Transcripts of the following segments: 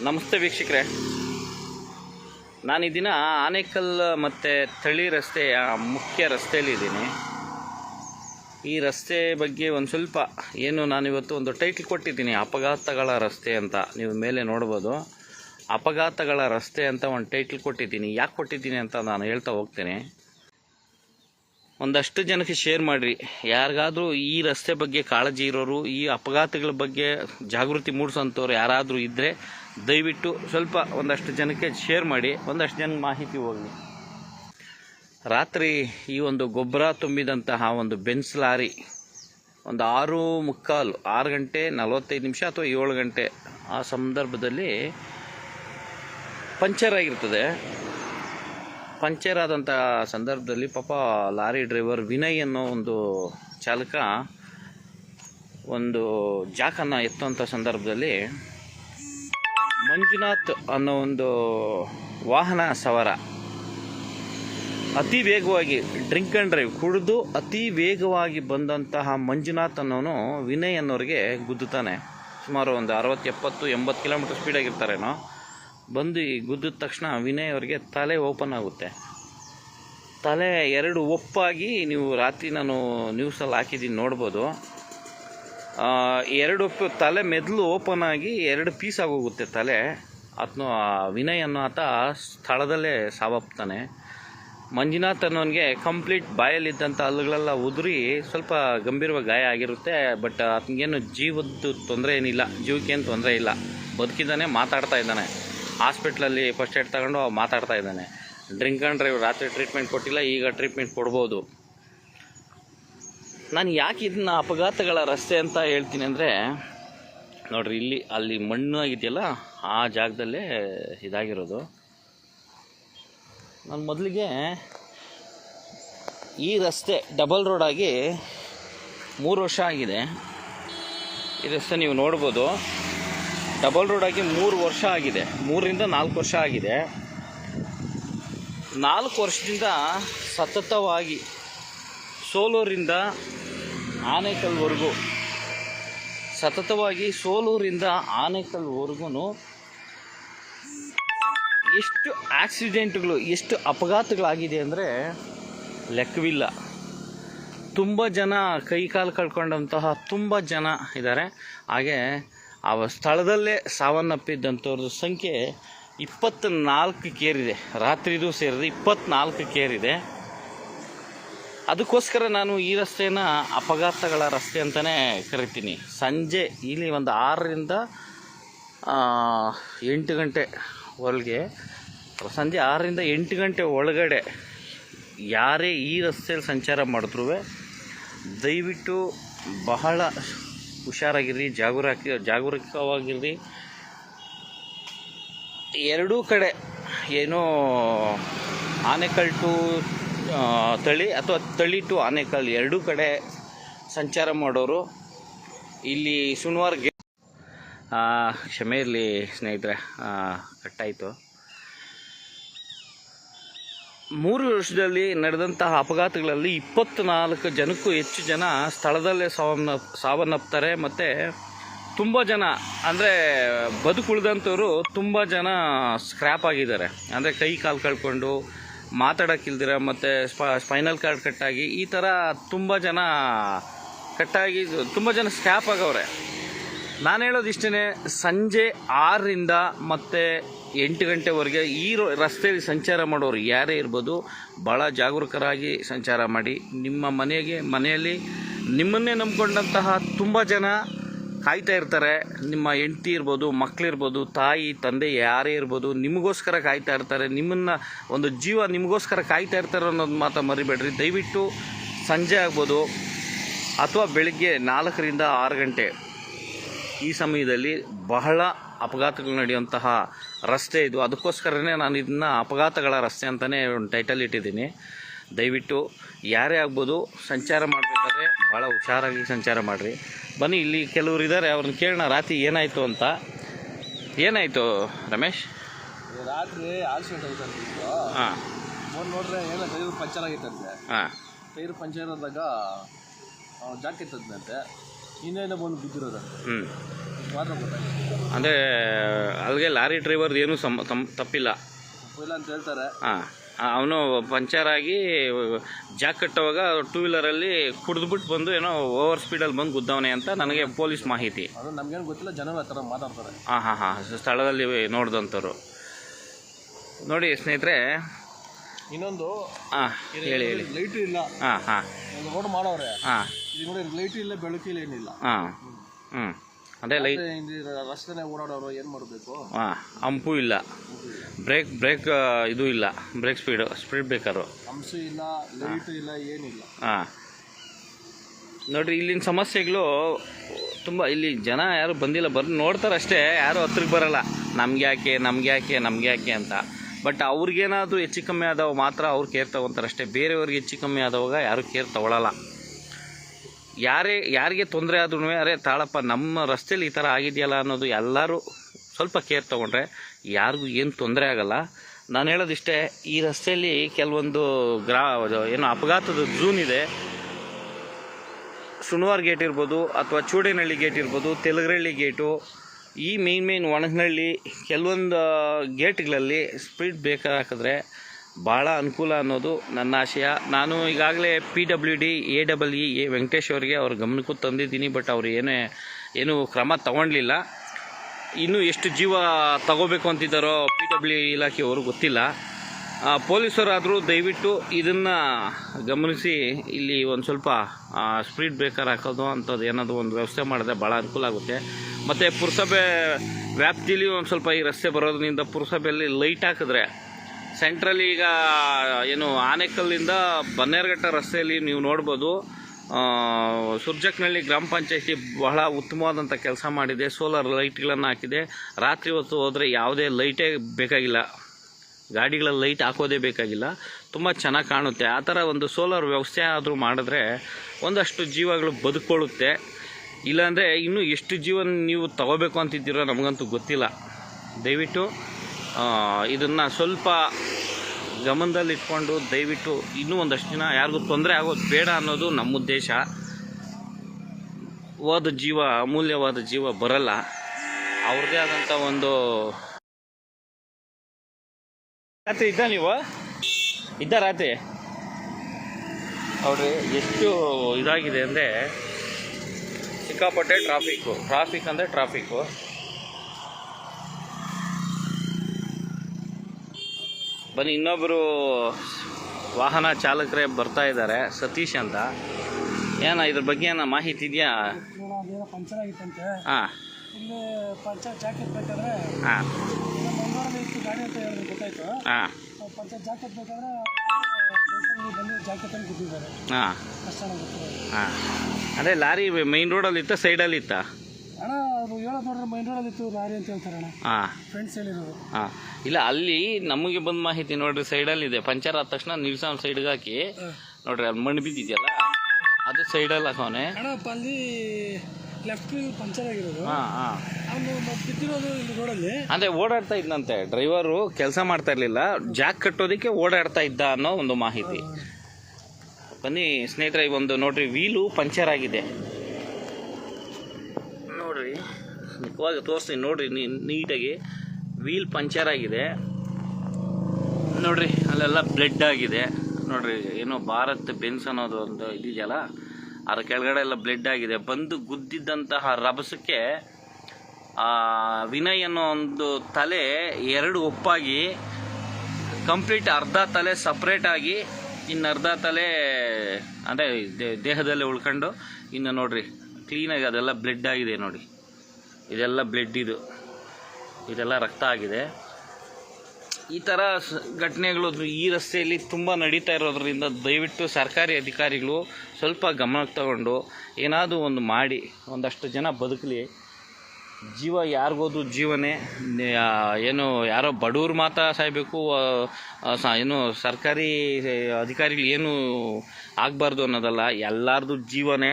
ನಮಸ್ತೆ ವೀಕ್ಷಕರೇ. ನಾನು ಈ ದಿನ ಆನೇಕಲ್ ಮತ್ತು ತಳಿ ರಸ್ತೆಯ ಮುಖ್ಯ ರಸ್ತೆಯಲ್ಲಿದ್ದೀನಿ ಈ ರಸ್ತೆ ಬಗ್ಗೆ ಒಂದು ಸ್ವಲ್ಪ ಏನು ನಾನಿವತ್ತು ಒಂದು ಟೈಟ್ಲ್ ಕೊಟ್ಟಿದ್ದೀನಿ, ಅಪಘಾತಗಳ ರಸ್ತೆ ಅಂತ. ನೀವು ಮೇಲೆ ನೋಡ್ಬೋದು. ಅಪಘಾತಗಳ ರಸ್ತೆ ಅಂತ ಒಂದು ಟೈಟ್ಲ್ ಕೊಟ್ಟಿದ್ದೀನಿ. ಯಾಕೆ ಕೊಟ್ಟಿದ್ದೀನಿ ಅಂತ ನಾನು ಹೇಳ್ತಾ ಹೋಗ್ತೀನಿ. ಒಂದಷ್ಟು ಜನಕ್ಕೆ ಶೇರ್ ಮಾಡಿರಿ. ಯಾರಿಗಾದರೂ ಈ ರಸ್ತೆ ಬಗ್ಗೆ ಕಾಳಜಿ ಇರೋರು, ಈ ಅಪಘಾತಗಳ ಬಗ್ಗೆ ಜಾಗೃತಿ ಮೂಡಿಸೋಂಥವ್ರು ಯಾರಾದರೂ ಇದ್ದರೆ ದಯವಿಟ್ಟು ಸ್ವಲ್ಪ ಒಂದಷ್ಟು ಜನಕ್ಕೆ ಶೇರ್ ಮಾಡಿ, ಒಂದಷ್ಟು ಜನ ಮಾಹಿತಿ ಹೋಗಲಿ. ರಾತ್ರಿ ಈ ಒಂದು ಗೊಬ್ಬರ ತುಂಬಿದಂತಹ ಒಂದು ಬೆನ್ಸ್ ಲಾರಿ ಒಂದು ಆರು ಮುಕ್ಕಾಲು, ಆರು ಗಂಟೆ ನಲವತ್ತೈದು ನಿಮಿಷ ಅಥವಾ ಏಳು ಗಂಟೆ ಆ ಸಂದರ್ಭದಲ್ಲಿ ಪಂಚರ್ ಆಗಿರ್ತದೆ. ಪಂಚರ್ ಆದಂಥ ಸಂದರ್ಭದಲ್ಲಿ ಪಾಪ ಲಾರಿ ಡ್ರೈವರ್ ವಿನಯ್ ಅನ್ನೋ ಒಂದು ಚಾಲಕ ಒಂದು ಜಾಕನ್ನು ಎತ್ತುವಂಥ ಸಂದರ್ಭದಲ್ಲಿ ಮಂಜುನಾಥ್ ಅನ್ನೋ ಒಂದು ವಾಹನ ಸವಾರ. ಅತಿ ವೇಗವಾಗಿ ಡ್ರಿಂಕ್ ಆ್ಯಂಡ್ ಡ್ರೈವ್ ಕುಡಿದು ಅತಿ ವೇಗವಾಗಿ ಬಂದಂತಹ ಮಂಜುನಾಥ್ ಅನ್ನೋನು ವಿನಯ್ ಅನ್ನೋರಿಗೆ ಗುದ್ದುತ್ತಾನೆ. ಸುಮಾರು ಒಂದು ಅರವತ್ತು ಎಪ್ಪತ್ತು ಎಂಬತ್ತು ಕಿಲೋಮೀಟರ್ ಸ್ಪೀಡಾಗಿರ್ತಾರೇನೋ ಬಂದು ಈ ಗುದ್ದಿದ ತಕ್ಷಣ ವಿನಯ್ ಅವರಿಗೆ ತಲೆ ಓಪನ್ ಆಗುತ್ತೆ. ತಲೆ ಎರಡು ಒಪ್ಪಾಗಿ ನೀವು ರಾತ್ರಿ ನಾನು ನ್ಯೂಸಲ್ಲಿ ಹಾಕಿದ್ದೀನಿ ನೋಡ್ಬೋದು. ಎರಡು ತಲೆ ಮೆದ್ಲು ಓಪನ್ ಆಗಿ ಎರಡು ಪೀಸ್ ಆಗೋಗುತ್ತೆ ತಲೆ. ಆತನು ವಿನಯ್ ಅನ್ನೋ ಆತ ಸ್ಥಳದಲ್ಲೇ ಸಾವಪ್ತಾನೆ. ಮಂಜುನಾಥ್ ಅನ್ನೋನಿಗೆ ಕಂಪ್ಲೀಟ್ ಬಾಯಲ್ಲಿದ್ದಂಥ ಹಲ್ಲುಗಳೆಲ್ಲ ಉದುರಿ ಸ್ವಲ್ಪ ಗಂಭೀರವಾಗಿ ಗಾಯ ಆಗಿರುತ್ತೆ ಬಟ್ ಆತನಿಗೇನು ಜೀವದ್ದು ತೊಂದರೆ ಏನಿಲ್ಲ ಜೀವಕ್ಕೇನು ತೊಂದರೆ ಇಲ್ಲ. ಬದುಕಿದ್ದಾನೆ, ಮಾತಾಡ್ತಾ ಇದ್ದಾನೆ. ಹಾಸ್ಪಿಟ್ಲಲ್ಲಿ ಫಸ್ಟ್ ಏಡ್ ತಗೊಂಡು ಮಾತಾಡ್ತಾ ಇದ್ದಾನೆ. ಡ್ರಿಂಕ್ ಆ್ಯಂಡ್ ಡ್ರೈವ್ ರಾತ್ರಿ ಟ್ರೀಟ್ಮೆಂಟ್ ಕೊಟ್ಟಿಲ್ಲ, ಈಗ ಟ್ರೀಟ್ಮೆಂಟ್ ಕೊಡ್ಬೋದು. ನಾನು ಯಾಕೆ ಇದನ್ನ ಅಪಘಾತಗಳ ರಸ್ತೆ ಅಂತ ಹೇಳ್ತೀನಿ ಅಂದರೆ, ನೋಡ್ರಿ, ಇಲ್ಲಿ, ಅಲ್ಲಿ ಮಣ್ಣು ಆಗಿದೆಯಲ್ಲ, ಆ ಜಾಗದಲ್ಲೇ ಇದಾಗಿರೋದು. ನಾನು ಮೊದಲಿಗೆ ಈ ರಸ್ತೆ ಡಬಲ್ ರೋಡ್ ಆಗಿ ಮೂರು ವರ್ಷ ಆಗಿದೆ. ಈ ರಸ್ತೆ ನೀವು ನೋಡ್ಬೋದು. ಡಬಲ್ ರೋಡ್ ಆಗಿ ಮೂರು ವರ್ಷ ಆಗಿದೆ. ಮೂರರಿಂದ ನಾಲ್ಕು ವರ್ಷ ಆಗಿದೆ. ನಾಲ್ಕು ವರ್ಷದಿಂದ ಸತತವಾಗಿ ಸೋಲೂರಿಂದ ಆನೇಕಲ್ವರೆಗೂ. ಸತತವಾಗಿ ಸೋಲೂರಿಂದ ಆನೇಕಲ್ವರೆಗೂ ಎಷ್ಟು ಆಕ್ಸಿಡೆಂಟ್ಗಳು, ಎಷ್ಟು ಅಪಘಾತಗಳಾಗಿದೆ ಅಂದರೆ ಲೆಕ್ಕವಿಲ್ಲ. ತುಂಬ ಜನ ಕೈ ಕಾಲು ಕಳ್ಕೊಂಡಂತಹ ತುಂಬ ಜನ ಇದ್ದಾರೆ. ಹಾಗೆ ಆ ಸ್ಥಳದಲ್ಲೇ ಸಾವನ್ನಪ್ಪಿದ್ದಂಥವ್ರದ್ದು ಸಂಖ್ಯೆ ಇಪ್ಪತ್ತ್ನಾಲ್ಕು ಕೇರಿದೆ. ರಾತ್ರಿದು ಸೇರಿದೆ ಇಪ್ಪತ್ತ್ನಾಲ್ಕು ಕೇರಿದೆ. ಅದಕ್ಕೋಸ್ಕರ ನಾನು ಈ ರಸ್ತೆನ ಅಪಘಾತಗಳ ರಸ್ತೆ ಅಂತಲೇ ಕರಿತೀನಿ. ಸಂಜೆ ಇಲ್ಲಿ ಒಂದು ಆರರಿಂದ ಎಂಟು ಗಂಟೆ ಒಳಗೆ ಸಂಜೆ ಆರರಿಂದ ಎಂಟು ಗಂಟೆ ಒಳಗಡೆ ಯಾರೇ ಈ ರಸ್ತೆಯಲ್ಲಿ ಸಂಚಾರ ಮಾಡಿದ್ರೂ ದಯವಿಟ್ಟು ಬಹಳ ಹುಷಾರಾಗಿರ್ರಿ ಜಾಗರೂಕ ಜಾಗರೂಕವಾಗಿರ್ರಿ ಎರಡೂ ಕಡೆ ಏನೋ ಆನೆಕಲ್ ಟು ಆ, ತಳಿ ಅಥವಾ ತಳಿ ಟು ಆನೆಕಲ್ ಎರಡೂ ಕಡೆ ಸಂಚಾರ ಮಾಡೋರು ಇಲ್ಲಿ ಶನಿವಾರ ಗೆ ಕ್ಷಮೆ ಇರಲಿ ಸ್ನೇಹಿತರೆ. ಕಟ್ಟಾಯಿತು. ಮೂರು ವರ್ಷದಲ್ಲಿ ನಡೆದಂತಹ ಅಪಘಾತಗಳಲ್ಲಿ ಇಪ್ಪತ್ತ್ನಾಲ್ಕು ಜನಕ್ಕೂ ಹೆಚ್ಚು ಜನ ಸ್ಥಳದಲ್ಲೇ ಸಾವನ್ನ ಸಾವನ್ನಪ್ತಾರೆ. ಮತ್ತು ತುಂಬ ಜನ, ಅಂದರೆ ಬದುಕುಳಿದಂಥವರು ತುಂಬ ಜನ ಸ್ಕ್ರ್ಯಾಪ್ ಆಗಿದ್ದಾರೆ. ಅಂದರೆ ಕೈ ಕಾಲು ಕಳ್ಕೊಂಡು ಮಾತಾಡೋಕ್ಕಿಲ್ದಿರ ಮತ್ತು ಸ್ಪ ಸ್ಪೈನಲ್ ಕಾರ್ಡ್ ಕಟ್ಟಾಗಿ ಈ ಥರ ತುಂಬ ಜನ ಕಟ್ಟಾಗಿ ತುಂಬ ಜನ ಸ್ಕ್ಯಾಪ್ ಆಗವ್ರೆ. ನಾನು ಹೇಳೋದು ಇಷ್ಟೇ ಸಂಜೆ ಆರರಿಂದ ಮತ್ತು ಎಂಟು ಗಂಟೆವರೆಗೆ ಈ ರಸ್ತೆಯಲ್ಲಿ ಸಂಚಾರ ಮಾಡೋರು ಯಾರೇ ಇರ್ಬೋದು ಭಾಳ ಜಾಗರೂಕರಾಗಿ ಸಂಚಾರ ಮಾಡಿ ನಿಮ್ಮ ಮನೆಗೆ, ಮನೆಯಲ್ಲಿ ನಿಮ್ಮನ್ನೇ ನಂಬ್ಕೊಂಡಂತಹ ತುಂಬ ಜನ ಕಾಯ್ತಾ ಇರ್ತಾರೆ. ನಿಮ್ಮ ಹೆಂಡತಿ ಇರ್ಬೋದು ಮಕ್ಕಳಿರ್ಬೋದು ತಾಯಿ, ತಂದೆ ಯಾರೇ ಇರ್ಬೋದು, ನಿಮಗೋಸ್ಕರ ಕಾಯ್ತಾ ಇರ್ತಾರೆ. ನಿಮ್ಮನ್ನು ಒಂದು ಜೀವ ನಿಮಗೋಸ್ಕರ ಕಾಯ್ತಾ ಇರ್ತಾರೆ ಅನ್ನೋದು ಮಾತ್ರ ಮರಿಬೇಡ್ರಿ. ದಯವಿಟ್ಟು ಸಂಜೆ ಆಗ್ಬೋದು ಅಥವಾ ಬೆಳಿಗ್ಗೆ ನಾಲ್ಕರಿಂದ ಆರು ಗಂಟೆ ಈ ಸಮಯದಲ್ಲಿ ಬಹಳ ಅಪಘಾತಗಳು ನಡೆಯುವಂತಹ ರಸ್ತೆ ಇದು. ಅದಕ್ಕೋಸ್ಕರನೇ ನಾನು ಇದನ್ನು ಅಪಘಾತಗಳ ರಸ್ತೆ ಅಂತಲೇ ಒಂದು ಟೈಟಲ್ ಇಟ್ಟಿದ್ದೀನಿ. ದಯವಿಟ್ಟು ಯಾರೇ ಆಗ್ಬೋದು ಸಂಚಾರ ಮಾಡಬೇಕಾದ್ರೆ ಭಾಳ ಹುಷಾರಾಗಿ ಸಂಚಾರ ಮಾಡಿರಿ. ಬನ್ನಿ ಇಲ್ಲಿ ಕೆಲವರು ಇದ್ದಾರೆ ಅವ್ರನ್ನ ಕೇಳೋಣ. ರಾತ್ರಿ ಏನಾಯಿತು ಅಂತ. ಏನಾಯಿತು ರಮೇಶ್? ರಾತ್ರಿ ಆಕ್ಸಿಡೆಂಟ್ ಆಯ್ತಂತಿತ್ತು ಹಾಂ. ಫೋನ್ ನೋಡ್ರೆ ಏನೋ ಟೈರ್ ಪಂಚರ್ ಆಗಿತ್ತಂತೆ. ಹಾಂ. ಟೈರ್ ಪಂಚರ್ ಆದಾಗ ಜಾಕೆಟ್ ತಂದಂತೆ ಇನ್ನೇನೋ ಬಂದು ಬಿದ್ದಿರೋದಂತೆ. ಹ್ಞೂ ಮಾತ್ರ ಗೊತ್ತಾಯ್ತು. ಅಂದರೆ ಅಲ್ಲಿಗೆ ಲಾರಿ ಡ್ರೈವರ್ದು ಏನೂ ಸಮ ತಪ್ಪಿಲ್ಲ. ತಪ್ಪಿಲ್ಲ ಅಂತ ಹೇಳ್ತಾರೆ. ಹಾಂ. ಅವನು ಪಂಚರ್ ಆಗಿ ಜಾಕ್ ಕಟ್ಟುವಾಗ ಟೂ ವೀಲರಲ್ಲಿ ಕುಡಿದ್ಬಿಟ್ಟು ಬಂದು ಏನೋ ಓವರ್ ಸ್ಪೀಡಲ್ಲಿ ಬಂದು ಗುದ್ದವನೆ ಅಂತ ನನಗೆ ಪೊಲೀಸ್ ಮಾಹಿತಿ. ಅದು ನಮ್ಗೇನು ಗೊತ್ತಿಲ್ಲ ಜನ ಆ ಥರ ಮಾತಾಡ್ತಾರೆ. ಹಾಂ ಹಾಂ ಹಾಂ ಸ್ಥಳದಲ್ಲಿ ನೋಡಿದಂಥವ್ರು. ನೋಡಿ ಸ್ನೇಹಿತರೆ. ಇನ್ನೊಂದು ಹಾಂ ಹೇಳಿ ಹೇಳಿ. ಲೈಟು ಇಲ್ಲ. ಹಾಂ ಹಾಂ. ರೋಡ್ ಮಾಡೋರೆ ಹಾಂ. ಈಗ ನೋಡಿ ಲೈಟ್ ಇಲ್ಲ ಬೆಳಕಿಲ್ಲ ಏನಿಲ್ಲ. ಹಾಂ. ಹ್ಞೂ ಅದೇ ಲೈಟ್ ಮತ್ತೆ ಇಲ್ಲಿ ರಸ್ತೆನೇ ಓಡಾಡೋರು ಏನು ಮಾಡಬೇಕು? ಹಾಂ ಅಂಪು ಇಲ್ಲ. ಬ್ರೇಕ್ ಬ್ರೇಕ್ ಇದು ಇಲ್ಲ. Brake speed speed breaker. Humps ಇಲ್ಲ ಲೈಟ್ ಇಲ್ಲ ಏನಿಲ್ಲ. ಹಾಂ. ನೋಡ್ರಿ ಇಲ್ಲಿನ ಸಮಸ್ಯೆಗಳು ತುಂಬ ಇಲ್ಲಿ ಜನ ಯಾರು ಬಂದಿಲ್ಲ ಬರ್ ನೋಡ್ತಾರೆ ಅಷ್ಟೇ ಯಾರು ಹತ್ರಕ್ಕೆ ಬರಲ್ಲ. ನಮ್ಗೆ ಯಾಕೆ ನಮ್ಗೆ ಯಾಕೆ ನಮ್ಗೆ ಯಾಕೆ ಅಂತ. ಬಟ್ ಅವ್ರಿಗೇನಾದರೂ ಹೆಚ್ಚು ಕಮ್ಮಿ ಆದವು ಮಾತ್ರ ಅವ್ರು ಕೇರ್ ತೊಗೊತಾರೆ ಅಷ್ಟೇ. ಬೇರೆಯವ್ರಿಗೆ ಹೆಚ್ಚು ಕಮ್ಮಿ ಆದವಾಗ ಯಾರು ಕೇರ್ ತೊಗೊಳಲ್ಲ. ಯಾರೇ, ಯಾರಿಗೆ ತೊಂದರೆ ಆದ್ರೂ ಅರೆ ತಾಳಪ್ಪ, ನಮ್ಮ ರಸ್ತೆಯಲ್ಲಿ ಈ ಥರ ಆಗಿದೆಯಲ್ಲ ಅನ್ನೋದು ಎಲ್ಲರೂ ಸ್ವಲ್ಪ ಕೇರ್ ತೊಗೊಂಡ್ರೆ ಯಾರಿಗೂ ಏನು ತೊಂದರೆ ಆಗಲ್ಲ. ನಾನು ಹೇಳೋದಿಷ್ಟೇ, ಈ ರಸ್ತೆಯಲ್ಲಿ ಕೆಲವೊಂದು ಗ್ರಾ ಏನು ಅಪಘಾತದ ಝೂನ್ ಇದೆ. ಸುಣವಾರ್ ಗೇಟ್ ಇರ್ಬೋದು ಅಥವಾ ಚೂಡೇನಹಳ್ಳಿ ಗೇಟ್ ಇರ್ಬೋದು, ತೆಲುಗರಹಳ್ಳಿ ಗೇಟು, ಈ ಮೇನ್ ಮೇನ್ ಒಣಗನಹಳ್ಳಿ ಕೆಲವೊಂದು ಗೇಟ್ಗಳಲ್ಲಿ ಸ್ಪೀಡ್ ಬೇಕಾಗಿದ್ರೆ ಭಾಳ ಅನುಕೂಲ ಅನ್ನೋದು ನನ್ನ ಆಶಯ. ನಾನು ಈಗಾಗಲೇ P W D A double E A Venkatesh ಅವರಿಗೆ ಅವ್ರ ಗಮನಕ್ಕೂ ತಂದಿದ್ದೀನಿ, ಬಟ್ ಅವ್ರು ಏನೇ, ಏನು ಕ್ರಮ ತಗೊಳ್ಲಿಲ್ಲ ಇನ್ನೂ ಎಷ್ಟು ಜೀವ ತಗೋಬೇಕು ಅಂತಿದ್ದಾರೋ ಪಿ ಡಬ್ಲ್ಯೂ ಇಲಾಖೆಯವರು ಗೊತ್ತಿಲ್ಲ. ಪೊಲೀಸರಾದರೂ ದಯವಿಟ್ಟು ಇದನ್ನು ಗಮನಿಸಿ, ಇಲ್ಲಿ ಒಂದು ಸ್ವಲ್ಪ ಸ್ಪೀಡ್ ಬ್ರೇಕರ್ ಹಾಕೋದು ಅಂಥದ್ದು ಏನಾದರೂ ಒಂದು ವ್ಯವಸ್ಥೆ ಮಾಡಿದ್ರೆ ಭಾಳ ಅನುಕೂಲ ಆಗುತ್ತೆ. ಮತ್ತು ಪುರಸಭೆ ವ್ಯಾಪ್ತಿಲಿ ಒಂದು ಸ್ವಲ್ಪ ಈ ರಸ್ತೆ ಬರೋದ್ರಿಂದ ಪುರಸಭೆಯಲ್ಲಿ ಲೈಟ್ ಹಾಕಿದ್ರೆ ಸೆಂಟ್ರಲ್ಲಿ ಈಗ ಏನು ಆನೆಕಲ್ಲಿಂದ ಬನ್ನೇರಘಟ್ಟ ರಸ್ತೆಯಲ್ಲಿ ನೀವು ನೋಡ್ಬೋದು. ಸುರ್ಜಕ್ನಳ್ಳಿ ಗ್ರಾಮ ಪಂಚಾಯತಿ ಬಹಳ ಉತ್ತಮವಾದಂಥ ಕೆಲಸ ಮಾಡಿದೆ. ಸೋಲಾರ್ ಲೈಟ್ಗಳನ್ನು ಹಾಕಿದೆ. ರಾತ್ರಿ ಹೊತ್ತು ಹೋದರೆ ಯಾವುದೇ ಲೈಟೇ ಬೇಕಾಗಿಲ್ಲ. ಗಾಡಿಗಳ ಲೈಟ್ ಹಾಕೋದೇ ಬೇಕಾಗಿಲ್ಲ. ತುಂಬ ಚೆನ್ನಾಗಿ ಕಾಣುತ್ತೆ. ಆ ಥರ ಒಂದು ಸೋಲಾರ್ ವ್ಯವಸ್ಥೆ ಆದರೂ ಮಾಡಿದ್ರೆ ಒಂದಷ್ಟು ಜೀವಗಳು ಬದುಕೊಳ್ಳುತ್ತೆ ಇಲ್ಲಾಂದರೆ ಇನ್ನೂ ಎಷ್ಟು ಜೀವನ ನೀವು ತಗೋಬೇಕು ಅಂತಿದ್ದೀರೋ ನಮಗಂತೂ ಗೊತ್ತಿಲ್ಲ. ದಯವಿಟ್ಟು ಇದನ್ನು ಸ್ವಲ್ಪ ಗಮನದಲ್ಲಿಟ್ಕೊಂಡು ದಯವಿಟ್ಟು ಇನ್ನೂ ಒಂದಷ್ಟು ದಿನ, ಯಾರಿಗೂ ತೊಂದರೆ ಆಗೋದು ಬೇಡ ಅನ್ನೋದು ನಮ್ಮ ಉದ್ದೇಶ. ಹೋದ ಜೀವ, ಅಮೂಲ್ಯವಾದ ಜೀವ ಬರಲ್ಲ. ಅವ್ರದ್ದೇ ಆದಂಥ ಒಂದು ರಾತ್ರಿ ಇದ್ದ ನೀವು? ಇದ್ದ ರಾತ್ರಿ? ಅವ್ರಿ, ಎಷ್ಟು ಇದಾಗಿದೆ ಅಂದರೆ ಸಿಕ್ಕಾಪಟ್ಟೆ ಟ್ರಾಫಿಕ್ಕು ಟ್ರಾಫಿಕ್ ಅಂದರೆ ಟ್ರಾಫಿಕ್ಕು ಬನ್ನಿ ಇನ್ನೊಬ್ಬರು ವಾಹನ ಚಾಲಕರೇ ಬರ್ತಾ ಇದ್ದಾರೆ, ಸತೀಶ್ ಅಂತ. ಏನ, ಇದ್ರ ಬಗ್ಗೆ ಏನೋ ಮಾಹಿತಿ ಇದೆಯಾ? ಜಾಕೆಟ್ ಹಾಂ. ಜಾಕೆಟ್ ಬಂದು ಹಾಂ. ಅದೇ ಲಾರಿ ಮೈನ್ ರೋಡಲ್ಲಿ ಇತ್ತ ಸೈಡಲ್ಲಿ ಇತ್ತ? ಅದು ಹೇಳೋದು ನೋಡ್ರೆ ಲಾರಿ ಅಂತ ಹಾಂ. ಫ್ರೆಂಡ್ಸ್ ಹೇಳಿರೋದು. ಹಾಂ. ಇಲ್ಲ ಅಲ್ಲಿ ನಮಗೆ ಬಂದ ಮಾಹಿತಿ ನೋಡ್ರಿ ಸೈಡಲ್ಲಿ ಇದೆ. ಪಂಚರ್ ಆದ ತಕ್ಷಣ ನಿಲ್ಸಾಮ್ ಸೈಡ್ಗೆ ಹಾಕಿ ನೋಡ್ರಿ ಅಲ್ಲಿ ಮಣ್ಣು ಬಿದ್ದಿದೆಯಲ್ಲ ಅದು ಸೈಡಲ್ಲಿ ಹಾಕೋನೆ. ಅಣ್ಣ ಪ- ಅಲ್ಲಿ ಲೆಫ್ಟ್ ಪಂಚರ್ ಆಗಿರೋದು. ಹಾಂ ಹಾಂ. ಅವನು ಬಿದ್ದಿರೋದು ಇಲ್ಲಿ ರೋಡಲ್ಲಿ ಅಂದರೆ ಓಡಾಡ್ತಾ ಇದ್ದಂತೆ ಡ್ರೈವರು ಕೆಲಸ ಮಾಡ್ತಾ ಇರಲಿಲ್ಲ. ಜಾಕ್ ಕಟ್ಟೋದಕ್ಕೆ ಓಡಾಡ್ತಾ ಇದ್ದ ಅನ್ನೋ ಒಂದು ಮಾಹಿತಿ. ಬನ್ನಿ ಸ್ನೇಹಿತರೆ ಈ ಒಂದು ನೋಡ್ರಿ ವೀಲು ಪಂಚರ್ ಆಗಿದೆ ನೋಡ್ರಿ ನಿಜವಾಗಿ ತೋರಿಸ್ತೀನಿ ನೋಡ್ರಿ ನೀಟಾಗಿ. ವೀಲ್ ಪಂಚರ್ ಆಗಿದೆ. ನೋಡ್ರಿ, ಅಲ್ಲೆಲ್ಲ ಬ್ಲಡ್ ಆಗಿದೆ. ನೋಡ್ರಿ, ಏನೋ ಭಾರತ್ ಬೆನ್ಸ್ ಅನ್ನೋದು ಒಂದು ಇದೆಯಲ್ಲ ಅದ್ರ ಕೆಳಗಡೆ ಎಲ್ಲ ಬ್ಲಡ್ ಆಗಿದೆ. ಬಂದು ಗುದ್ದಿದ್ದಂತಹ ರಭಸಕ್ಕೆ ವಿನಯ್ ಅನ್ನೋ ಒಂದು ತಲೆ ಎರಡು ಒಪ್ಪಾಗಿ, ಕಂಪ್ಲೀಟ್ ಅರ್ಧ ತಲೆ ಸಪ್ರೇಟ್ ಆಗಿ, ಇನ್ನು ಅರ್ಧ ತಲೆ, ಅಂದರೆ ದೇಹದಲ್ಲೇ ಉಳ್ಕೊಂಡು, ಇನ್ನು ನೋಡ್ರಿ, ಕ್ಲೀನಾಗಿ ಅದೆಲ್ಲ ಬ್ಲಡ್ ಆಗಿದೆ ನೋಡಿ ಇದೆಲ್ಲ ಬ್ಲಡ್ ಇದು. ಇದೆಲ್ಲ ರಕ್ತ ಆಗಿದೆ. ಈ ಥರ ಘಟನೆಗಳು ಈ ರಸ್ತೆಯಲ್ಲಿ ತುಂಬ ನಡೀತಾ ಇರೋದ್ರಿಂದ ದಯವಿಟ್ಟು ಸರ್ಕಾರಿ ಅಧಿಕಾರಿಗಳು ಸ್ವಲ್ಪ ಗಮನಕ್ಕೆ ತಗೊಂಡು ಏನಾದರೂ ಒಂದು ಮಾಡಿ, ಒಂದಷ್ಟು ಜನ ಬದುಕಲಿ. ಜೀವ ಯಾರಿಗೋದು ಜೀವನೇ ಏನು ಯಾರೋ ಬಡವ್ರು ಮಾತ್ರ ಸಾಯಬೇಕು ಏನು ಸರ್ಕಾರಿ ಅಧಿಕಾರಿಗಳು ಏನು ಆಗಬಾರ್ದು ಅನ್ನೋದಲ್ಲ, ಎಲ್ಲರದು ಜೀವನೇ.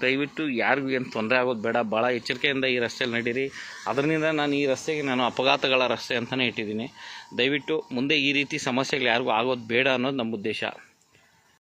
ದಯವಿಟ್ಟು ಯಾರಿಗೂ ಏನು ತೊಂದರೆ ಆಗೋದು ಬೇಡ. ಭಾಳ ಎಚ್ಚರಿಕೆಯಿಂದ ಈ ರಸ್ತೆಯಲ್ಲಿ ನಡೀರಿ. ಅದರಿಂದ ನಾನು ಈ ರಸ್ತೆಗೆ ನಾನು ಅಪಘಾತಗಳ ರಸ್ತೆ ಅಂತಲೇ ಇಟ್ಟಿದ್ದೀನಿ. ದಯವಿಟ್ಟು ಮುಂದೆ ಈ ರೀತಿ ಸಮಸ್ಯೆಗಳು ಯಾರಿಗೂ ಆಗೋದು ಬೇಡ ಅನ್ನೋದು ನಮ್ಮ ಉದ್ದೇಶ.